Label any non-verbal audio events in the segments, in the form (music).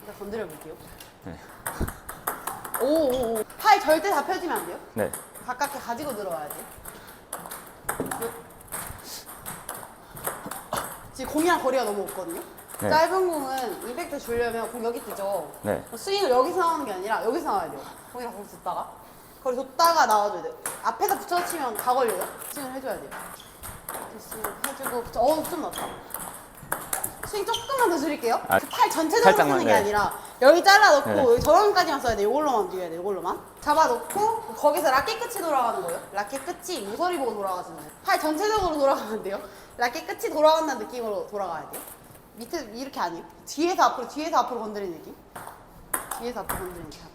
일단 건드려 볼게요. 네. 오오오. 팔 절대 다 펴지면 안 돼요. 네. 가깝게 가지고 들어와야 돼. 지금 공이랑 거리가 너무 없거든요. 네. 짧은 공은 임팩트 주려면 공 여기 뜨죠. 네. 스윙을 여기서 나오는 게 아니라 여기서 나와야 돼요. 공이랑 거기 뒀다가 거기 뒀다가 나와줘야 돼요. 앞에다 붙여 치면 다 걸려요. 스윙을 해줘야 돼요. 스윙 해주고 붙여. 어우 좀 낮다. 스윙 조금만 더 줄일게요. 아, 전체적으로 살짝만, 쓰는 게 네. 아니라 여기 잘라놓고 네. 여기 저런까지만 써야 돼요. 이걸로만 뛰어야 돼요. 이걸로만. 잡아놓고 거기서 라켓 끝이 돌아가는 거예요. 라켓 끝이 모서리 보고 돌아가지는 거예요. 팔 전체적으로 돌아가면 돼요. 라켓 끝이 돌아간다는 느낌으로 돌아가야 돼요. 밑에 이렇게 아니에요. 뒤에서 앞으로 뒤에서 앞으로 건드리는 느낌. 뒤에서 앞으로 건드리는 느낌.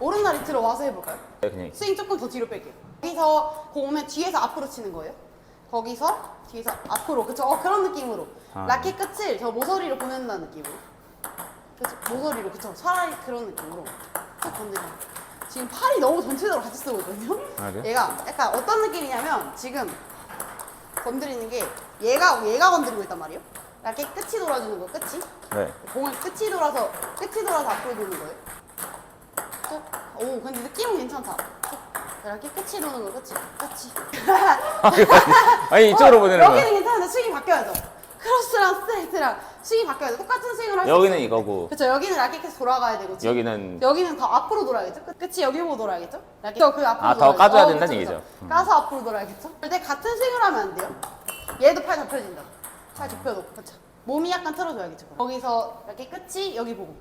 오른날 리트로 와서 해볼까요? 네, 그냥 스윙 조금 더 뒤로 뺄게요. 거기서 공 오면 뒤에서 앞으로 치는 거예요. 거기서 뒤에서 앞으로 그쵸? 어, 그런 느낌으로 아. 라켓 끝을 저 모서리로 보낸다는 느낌으로 그쵸? 모서리로 그쵸? 차라리 그런 느낌으로 딱 건드리면 지금 팔이 너무 전체적으로 같이 쓰고 있거든요. 아, 그래요? 얘가 약간 어떤 느낌이냐면 지금 건드리는 게 얘가 얘가 건드리고 있단 말이에요. 라켓 끝이 돌아주는 거 끝이 네. 공을 끝이 돌아서 끝이 돌아서 앞으로 도는 거예요. 쭉. 오 근데 느낌은 괜찮다. 쭉. 이렇게 끝이 도는 거 끝이 끝이. 아니 이쪽으로 어, 보내는 여기는 거예요. 괜찮은데 스윙이 바뀌어야죠. 크로스랑 스트레이트랑 스윙이 바뀌어야 돼. 똑같은 스윙을 할수 여기는 이거고 그렇죠. 여기는 라켓 계속 돌아가야 되고 지금 여기는 여기는 더 앞으로 돌아야겠죠? 끝- 끝이 여기 보고 돌아야겠죠? 라켓 그 앞으로 아, 더 돌아야죠. 까줘야 어, 된다는 그쵸, 얘기죠. 그쵸. 음. 까서 앞으로 돌아야겠죠? 근데 같은 스윙을 하면 안 돼요. 얘도 팔 접혀진다. 팔 접혀놓고 그렇죠. 몸이 약간 틀어줘야겠죠. 거기서 라켓 끝이 여기 보고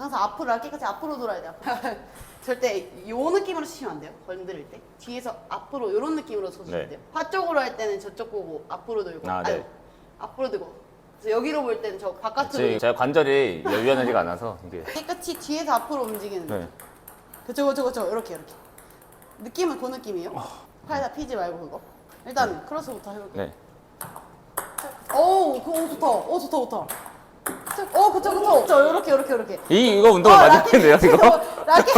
항상 앞으로 끝이 앞으로 돌아야 돼요. (laughs) 절대 요 느낌으로 치시면 안 돼요. 건드릴 때 뒤에서 앞으로 이런 느낌으로 쳐주시면 네. 돼요. 파 쪽으로 할 때는 저쪽 보고 앞으로 들고 아, 네. 아니, 앞으로 들고 그래서 여기로 볼 때는 저 바깥으로 지금 제가 관절이 유연하지가 않아서 이게 끝이 뒤에서 앞으로 움직이는 네. 그쵸 그쵸 그쵸 이렇게 이렇게 느낌은 그 느낌이에요 팔다 피지 말고 그거 일단 크로스부터 해볼게요 네. 오우 그거 좋다 오 좋다 좋다 오 그쵸 그쵸 그쵸 이렇게 이렇게 이렇게. 이 이거 운동은 어, 맞을 라켓 텐데요 이거. 라켓.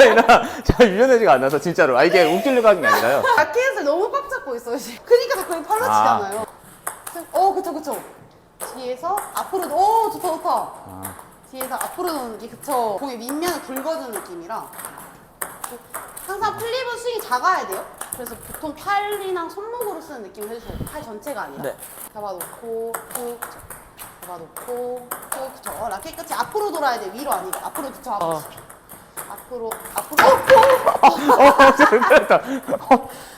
아니라 제가 유연하지가 않아서 진짜로. 아 이게 웃기려고 하는 게 아니라요. 라켓을 너무 꽉 잡고 있어요 지금 그러니까 자꾸 팔로 아. 치잖아요. 오 그쵸 그쵸. 뒤에서 앞으로 오 좋다 좋다. 아, 뒤에서 앞으로 도는 게 그쵸. 공의 밑면을 긁어주는 느낌이라. 항상 플립은 스윙이 작아야 돼요. 그래서 보통 팔이랑 손목으로 쓰는 느낌을 해주셔야 돼요. 팔 전체가 아니라. 네. 잡아놓고 쭉. 잡아놓고 쭉 그쵸 어, 라켓 끝이 앞으로 돌아야 돼. 위로 아니고 앞으로 그쵸 앞으로 어. 앞으로 앞으로. 어 잘못했다.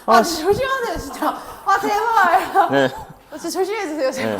아, 진짜 조심하세요 진짜. 아 제발. 네. 진짜 조심해 주세요 제발. 네.